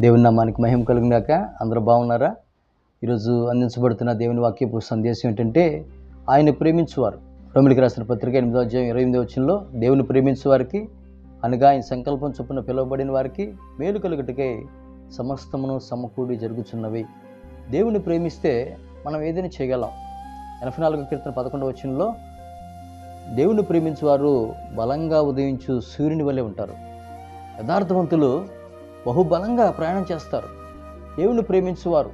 దేవుని నామానికి మహిమ కలిగినాక అందరూ బాగున్నారా? ఈరోజు అందించబడుతున్న దేవుని వాక్యపు సందేశం ఏంటంటే ఆయన ప్రేమించువారు. రోమిలికి రాసిన పత్రిక ఎనిమిదో అధ్యాయం ఇరవై ఎనిమిది వచ్చినలో దేవుని ప్రేమించు వారికి అనగా ఆయన సంకల్పం చొప్పున పిలువబడిన వారికి మేలు కలుగుటకై సమస్తమును సమకూడి జరుగుతున్నవి దేవుని ప్రేమిస్తే మనం ఏదైనా చేయగలం. ఎనభై నాలుగు కీర్తన పదకొండవ వచ్చినలో దేవుని ప్రేమించువారు బలంగా ఉదయించు సూర్యుని వల్లే ఉంటారు. యథార్థవంతులు బహుబలంగా ప్రయాణం చేస్తారు. దేవుని ప్రేమించువారు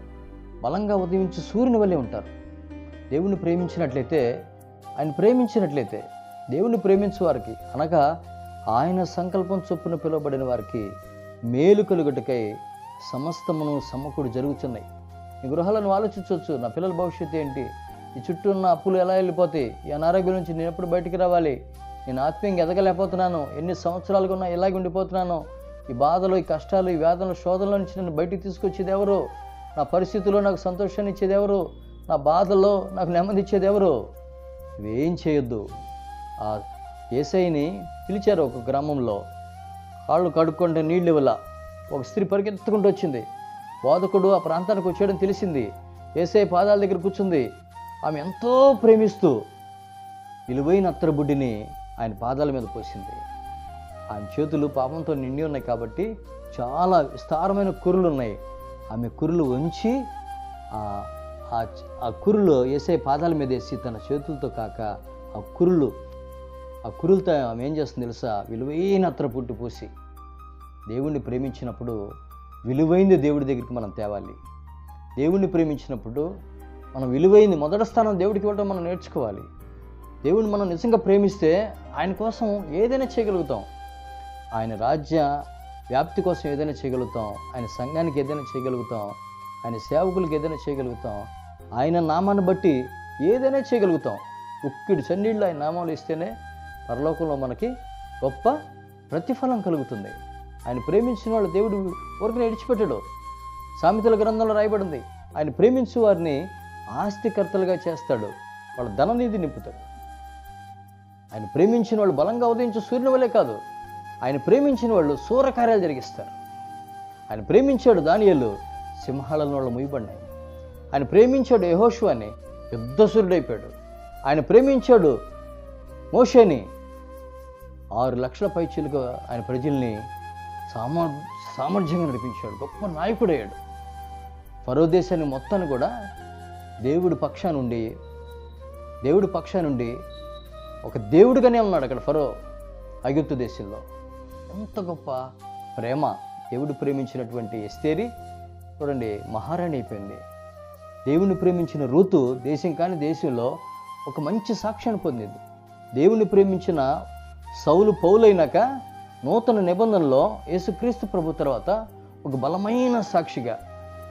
బలంగా ఉదయించి సూర్యుని వల్లే ఉంటారు. దేవుని ప్రేమించినట్లయితే ఆయన ప్రేమించినట్లయితే దేవుని ప్రేమించు వారికి అనగా ఆయన సంకల్పం చొప్పున పిలువబడిన వారికి మేలు కలుగుటకై సమస్తమును సమకూడి జరుగుతున్నాయి ఈ గృహాలను ఆలోచించవచ్చు నా పిల్లల భవిష్యత్తు ఏంటి? ఈ చుట్టూ ఉన్న అప్పులు ఎలా వెళ్ళిపోతాయి? ఈ అనారోగ్యం నుంచి నేను ఎప్పుడు బయటికి రావాలి? నేను ఆత్మీయంగా ఎదగలేకపోతున్నాను. ఎన్ని సంవత్సరాలుగా ఉన్నా ఇలాగే ఉండిపోతున్నాను. ఈ బాధలు ఈ కష్టాలు ఈ వేదనలు శోధనల నుంచి నన్ను బయటికి తీసుకొచ్చేది ఎవరు నా పరిస్థితుల్లో నాకు సంతోషాన్ని ఇచ్చేది ఎవరు నా బాధల్లో నాకు నెమ్మది ఇచ్చేది ఎవరు ఇవేం చేయొద్దు. ఆ ఏసైని పిలిచారు ఒక గ్రామంలో. కాళ్ళు కడుక్కుంటే నీళ్ళు ఇవ్వాల. ఒక స్త్రీ పరిగెత్తుకుంటూ వచ్చింది. బోధకుడు ఆ ప్రాంతానికి వచ్చేయడం తెలిసింది. ఏసై పాదాల దగ్గర కూర్చుంది. ఆమె ఎంతో ప్రేమిస్తూ విలువైన అత్తరబుడ్డిని ఆయన పాదాల మీద పోసింది. ఆయన చేతులు పాపంతో నిండి ఉన్నాయి కాబట్టి చాలా విస్తారమైన కురులు ఉన్నాయి. ఆమె కురులు ఉంచి ఆ- కురులు వేసే పాదాల మీద వేసి తన చేతులతో కాక ఆ కురులు ఆ కురులతో ఆమె ఏం చేస్తుంది తెలుసా? విలువైన అత్ర పుట్టి పోసి దేవుణ్ణి ప్రేమించినప్పుడు విలువైంది దేవుడి దగ్గరికి మనం తేవాలి. దేవుణ్ణి ప్రేమించినప్పుడు మనం విలువైంది మొదటి స్థానం దేవుడికి ఇవ్వడం మనం నేర్చుకోవాలి. దేవుడిని మనం నిజంగా ప్రేమిస్తే ఆయన కోసం ఏదైనా చేయగలుగుతాం. ఆయన రాజ్య వ్యాప్తి కోసం ఏదైనా చేయగలుగుతాం ఆయన సంఘానికి ఏదైనా చేయగలుగుతాం ఆయన సేవకులకు ఏదైనా చేయగలుగుతాం ఆయన నామాన్ని బట్టి ఏదైనా చేయగలుగుతాం. ఉక్కిడి చన్నీళ్ళు ఆయన నామాలు ఇస్తేనే పరలోకంలో మనకి గొప్ప ప్రతిఫలం కలుగుతుంది. ఆయన ప్రేమించిన వాళ్ళు దేవుడు ఊరికి విడిచిపెట్టాడు. సామెతల గ్రంథంలో రాయబడింది ఆయన ప్రేమించు వారిని ఆస్తికర్తలుగా చేస్తాడు వాళ్ళ ధననిధి నింపుతాడు. ఆయన ప్రేమించిన వాళ్ళు బలంగా ఉదయించు సూర్యుని వలే కాదు ఆయన ప్రేమించిన వాళ్ళు శూరకార్యాలు జరిగిస్తారు. ఆయన ప్రేమించాడు దానియలు సింహాలను వాళ్ళు ముయ్యబడినాయి. ఆయన ప్రేమించాడు యహోషువాని యుద్ధసురుడైపోయాడు ఆయన ప్రేమించాడు మోషేని ఆరు లక్షల పైచీలుగా ఆయన ప్రజల్ని సామర్ సామర్థ్యంగా నడిపించాడు. గొప్ప నాయకుడయ్యాడు. ఫరో దేశాన్ని మొత్తాన్ని కూడా దేవుడి పక్షా నుండి దేవుడి పక్షా నుండి ఒక దేవుడిగానే ఉన్నాడు అక్కడ ఫరో ఐగుప్తు దేశంలో. ఎంత గొప్ప ప్రేమ దేవుడు ప్రేమించినటువంటి ఎస్తేరి చూడండి మహారాణి అయిపోయింది. దేవుని ప్రేమించిన రూతు దేశం కాని దేశంలో ఒక మంచి సాక్ష్యాన్ని పొందింది. దేవుని ప్రేమించిన సౌలు పౌలైనాక నూతన నిబంధనలో యేసుక్రీస్తు ప్రభు తర్వాత ఒక బలమైన సాక్షిగా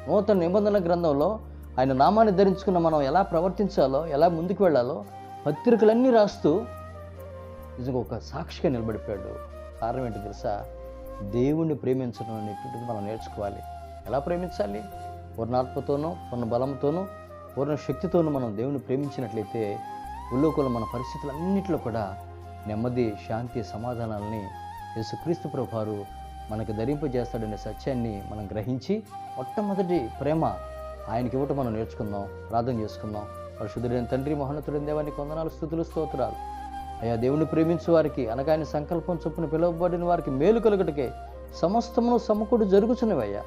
నూతన నిబంధన గ్రంథంలో ఆయన నామాన్ని ధరించుకున్న మనం ఎలా ప్రవర్తించాలో ఎలా ముందుకు వెళ్ళాలో పత్రికలన్నీ రాస్తూ నిజంగా ఒక సాక్షిగా నిలబడిపోయాడు. కారణం ఏంటి తెలుసా? దేవుణ్ణి ప్రేమించడం అనేటువంటిది మనం నేర్చుకోవాలి. ఎలా ప్రేమించాలి? పూర్ణాత్మతోనూ పూర్ణ బలంతోనూ పూర్ణ శక్తితోనూ మనం దేవుని ప్రేమించినట్లయితే ఉల్లోకంలో మన పరిస్థితులన్నింటిలో కూడా నెమ్మది శాంతి సమాధానాలని యేసుక్రీస్తు ప్రభువారు మనకు ధరింపజేస్తాడనే సత్యాన్ని మనం గ్రహించి మొట్టమొదటి ప్రేమ ఆయనకి ఇవ్వటం మనం నేర్చుకుందాం ప్రార్థన చేసుకుందాం. పరిశుద్ధుడైన తండ్రి మహోన్నతుడైన దేవానికి కొందనాలు స్థుతులు స్తోత్రాలు. అయ్యా దేవుని ప్రేమించు వారికి అనగా ఆయన సంకల్పం చొప్పున పిలువబడిన వారికి మేలు కలుగుటకే సమస్తమును సమకూడు జరుగుతున్నవయ్యా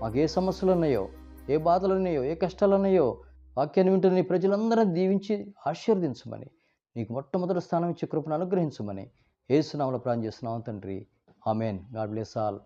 మాకు ఏ సమస్యలు ఉన్నాయో ఏ బాధలు ఉన్నాయో ఏ కష్టాలు ఉన్నాయో వాక్యాన్ని వింటున్న నీ ప్రజలందరినీ దీవించి ఆశీర్వదించమని నీకు మొట్టమొదటి స్థానం ఇచ్చే కృపను అనుగ్రహించమని ఏసునామలో ప్రాణం చేస్తున్నాం తండ్రి. ఆమెన్. God bless all.